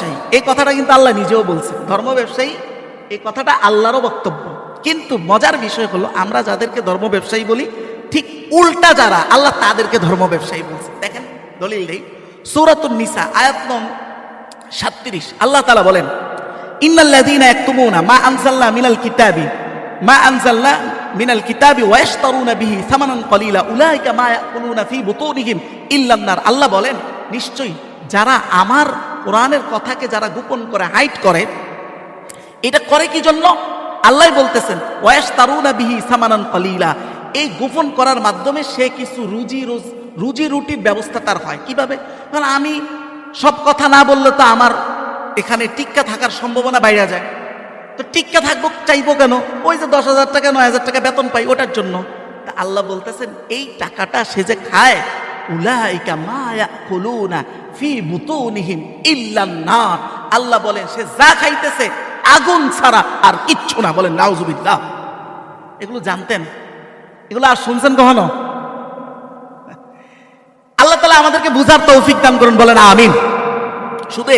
ব্যবসায়ী। এই কথাটা কিন্তু আল্লাহ নিজেও বলছে ধর্ম ব্যবসায়ী, এই কথাটা আল্লাহরও বক্তব্য। কিন্তু মজার বিষয় হলো, আমরা যাদেরকে ধর্ম ব্যবসায়ী বলি, ঠিক উল্টা যারা আল্লাহ তাদেরকে ধর্ম ব্যবসায়ী বলছে দেখেন, দলিল নেই সূরাতুন নিসা, আয়াত নং সাতত্রিশ। আল্লাহ তালা বলেন, ইন্নাল্লাযীনা ইয়াকতুমুনা মা আনজালনা মিনাল কিতাবি, মা আনজালনা মিনাল কিতাবি ওয়াশতারুনা বিহি সামানান কলিলা, উলাইকা মা ইয়াকুলুনা ফি বুতুনিহিম ইল্লান নার। আল্লাহ বলেন, নিশ্চয়ই যারা আমার কোরআনের কথাকে যারা গোপন করে হাইট করে, এটা করে কি জন্য? আল্লাহ বলতেছেন ওয়াস তারুনা বিহি সামানান কলিলা। এই গোপন করার মাধ্যমে সে কিছু রুজি রোজ, রুজি রুটির ব্যবস্থা তার হয়। কীভাবে? কারণ আমি সব কথা না বললে তো আমার এখানে টিক্কা থাকার সম্ভাবনা বাইরে যায়। তো টিক্কা থাকব, চাইব কেন? ওই যে দশ হাজার টাকা, নয় হাজার টাকা বেতন পাই, ওটার জন্য। তা আল্লাহ বলতেছেন, এই টাকাটা সে যে খায় উলাইকা মায়া খুলুনা ফি বুতুনিহিম ইল্লান নার আল্লাহ বলেন, সে যা খাইতেছে আগুন ছাড়া আর কিচ্ছু না। বলেন, নাউজুবিল্লাহ। এগুলো জানতেন? এগুলো আর শুনছেন কখনো? আল্লাহ তালা আমাদেরকে বুঝার তৌফিক দান করুন, বলেন, আমিন। শুধু